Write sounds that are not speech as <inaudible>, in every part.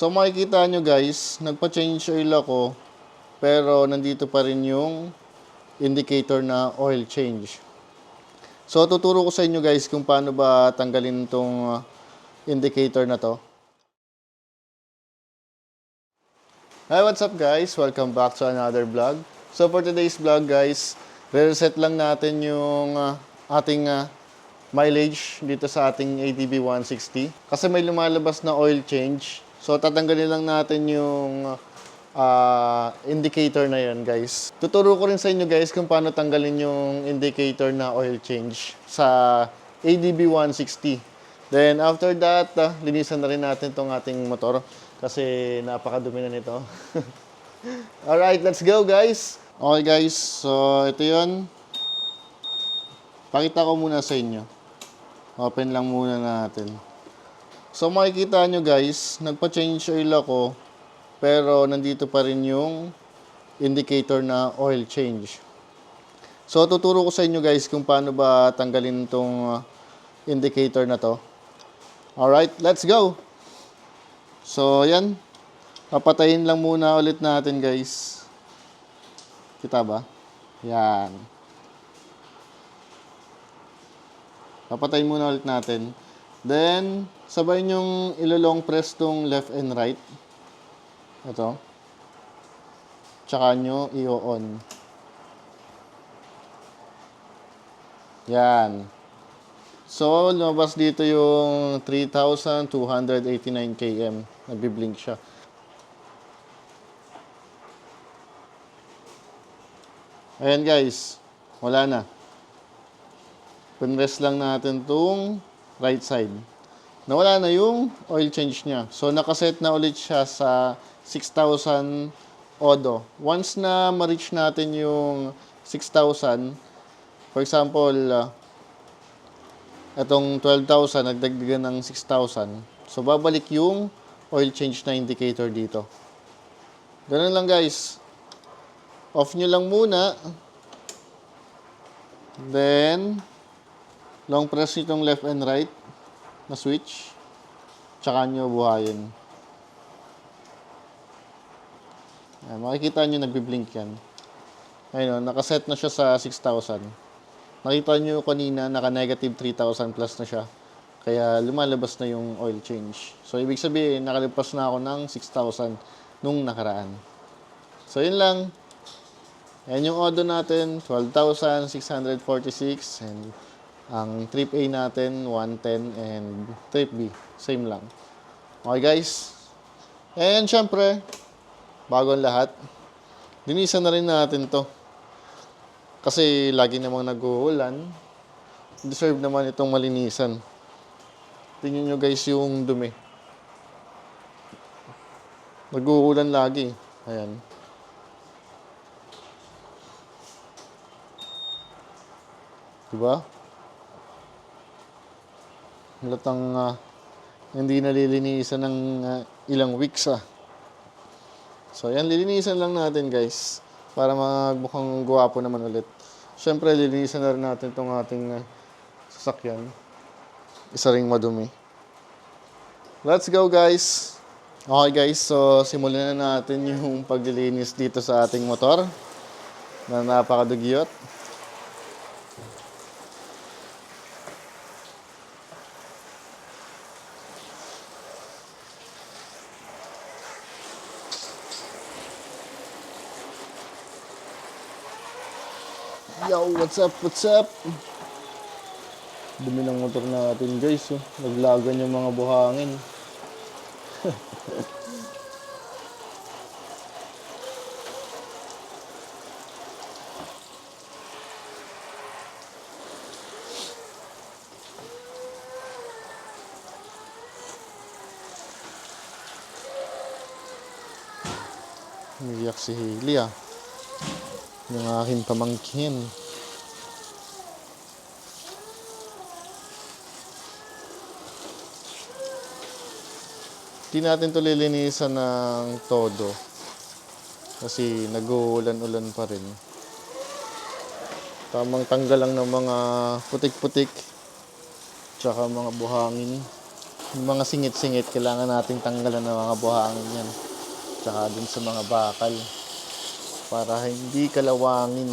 So makikita nyo guys, nagpa-change oil ako, pero nandito pa rin yung indicator na oil change. So tuturo ko sa inyo guys kung paano ba tanggalin itong indicator na to. Hi, what's up guys? Welcome back to another vlog. So for today's vlog guys, re-reset lang natin yung uh, ating uh, mileage dito sa ating ATV 160. Kasi may lumalabas na oil change. So tatanggalin lang natin yung uh, indicator na yun guys. Tuturo ko rin sa inyo guys kung paano tanggalin yung indicator na oil change sa ADB 160. Then after that, uh, linisan na rin natin tong ating motor kasi napakadumi na nito. <laughs> Alright, let's go guys! Okay guys, so ito yun. Pakita ko muna sa inyo. Open lang muna natin. So makikita nyo guys, nagpa-change oil ako pero nandito pa rin yung indicator na oil change. So tuturo ko sa inyo guys kung paano ba tanggalin itong indicator na to. Alright, let's go! So yan, papatayin lang muna ulit natin guys. Kita ba? Yan. Papatayin muna ulit natin. Then, sabay nyong ilolong press tong left and right. Ito. Tsaka nyo i-on. Yan. So, lumabas dito yung 3,289 km. Nagbiblink siya. Ayan guys. Wala na. Pinrest lang natin tong right side. Nawala na yung oil change niya. So, nakaset na ulit siya sa 6,000 odo. Once na ma-reach natin yung 6,000, for example, uh, itong 12,000, nagdagdagan ng 6,000. So, babalik yung oil change na indicator dito. Ganun lang guys. Off nyo lang muna. Then, long press itong left and right na switch. Tsaka nyo buhayin. Ayan, makikita nyo nagbiblink yan. Ayun, o, nakaset na siya sa 6,000. Nakita nyo kanina, naka-negative 3,000 plus na siya. Kaya lumalabas na yung oil change. So, ibig sabihin, nakalipas na ako ng 6,000 nung nakaraan. So, yun lang. Yan yung odo natin, 12,646. And ang trip A natin, 110. And trip B, same lang. Okay, guys. And syempre, bago ang lahat, linisan na rin natin to. Kasi lagi namang nag-uulan. Deserve naman itong malinisan. Tingnan nyo guys yung dumi. Nag-uulan lagi. Ayan. Diba? Halatang uh, hindi nalilinisan ng uh, ilang weeks ah. So, yan, lilinisan lang natin guys. Para magmukhang guwapo naman ulit. Siyempre, lilinisan na rin natin itong ating uh, sasakyan. Isa ring madumi. Let's go guys! Okay guys, so simulan na natin yung paglilinis dito sa ating motor na napakadugyot. What's up, what's up? Dumi ng motor natin guys, oh. Naglagan yung mga buhangin. <laughs> Umiyak si Hailey ah. Yung aking pamangkin. Hindi natin to lilinisan ng todo. Kasi nag-uulan-ulan pa rin. Tamang tanggal lang ng mga putik-putik. Tsaka mga buhangin. Yung mga singit-singit, kailangan nating tanggalan ng mga buhangin yan. Tsaka dun sa mga bakal. Para hindi kalawangin.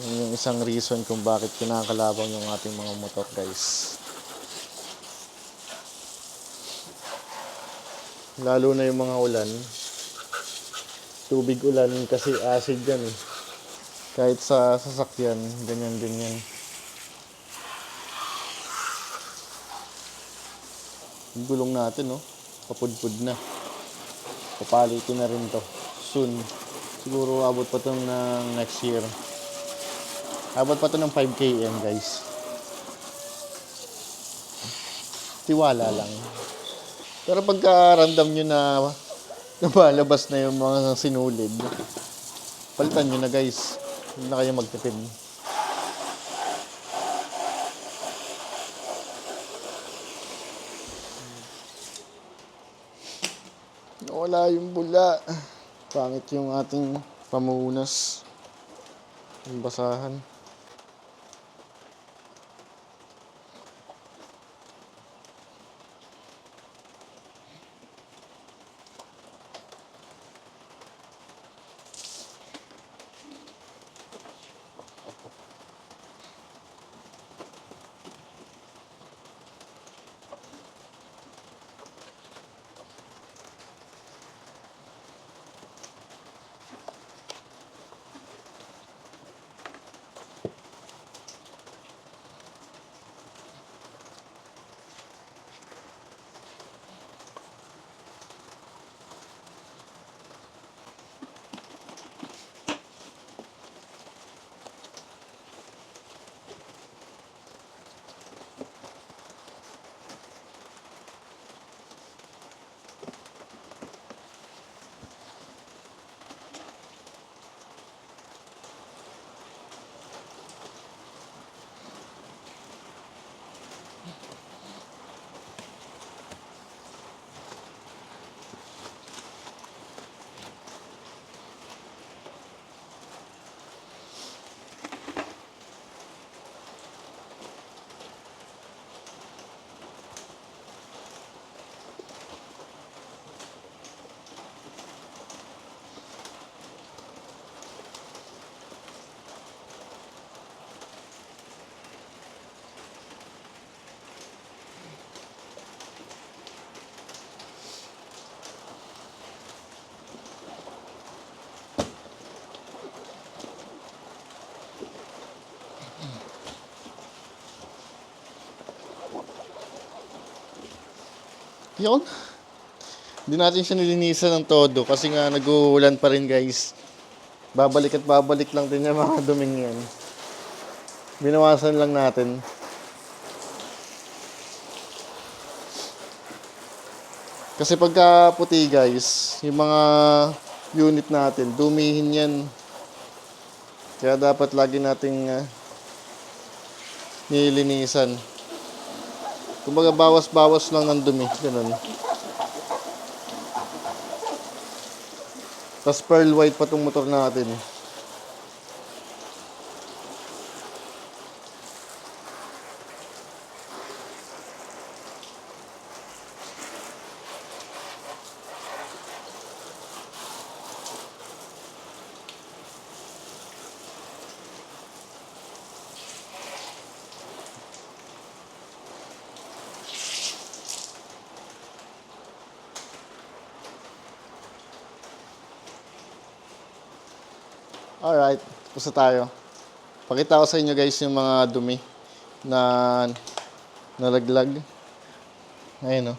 Yun yung isang reason kung bakit kinakalabang yung ating mga motor guys. Lalo na yung mga ulan. Tubig ulan kasi acid yan eh. Kahit sa sasakyan, ganyan din yan. Yung gulong natin, no? Kapudpud na. Papalitin na rin to. Soon. Siguro abot pa to ng next year. Abot pa to ng 5 km, guys. Tiwala lang. Pero pagka ramdam nyo na lumalabas na yung mga sinulid, palitan nyo na guys. Hindi na kayo magtipid. Wala yung bula. Pangit yung ating pamunas. Yung basahan. Yun. Hindi natin siya nilinisan ng todo kasi nga nag-uulan pa rin guys. Babalik at babalik lang din yung <laughs> mga duming yan. Binawasan lang natin. Kasi pagka puti guys, yung mga unit natin, dumihin yan. Kaya dapat lagi nating uh, nilinisan. Kumbaga bawas-bawas lang ng dumi. Ganun. Tapos pearl white pa tong motor natin. Alright, tapos na tayo. Pakita ko sa inyo guys yung mga dumi na nalaglag. Ayun oh.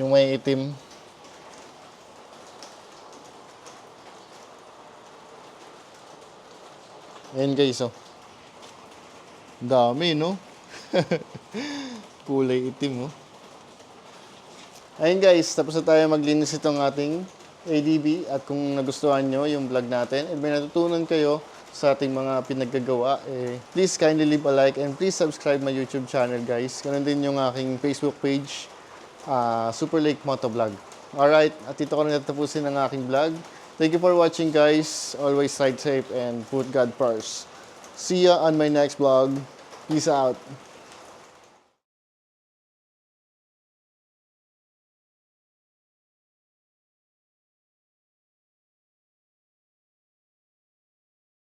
Yung may itim. Ayan guys oh. Dami no? <laughs> Kulay itim oh. Ayun guys, tapos na tayo maglinis itong ating ADB at kung nagustuhan nyo yung vlog natin at may natutunan kayo sa ating mga pinaggagawa, eh, please kindly leave a like and please subscribe my YouTube channel guys. Ganun din yung aking Facebook page, ah, Super Lake Motovlog. Alright, at dito ko na natapusin ang aking vlog. Thank you for watching guys. Always ride safe and put God first. See ya on my next vlog. Peace out.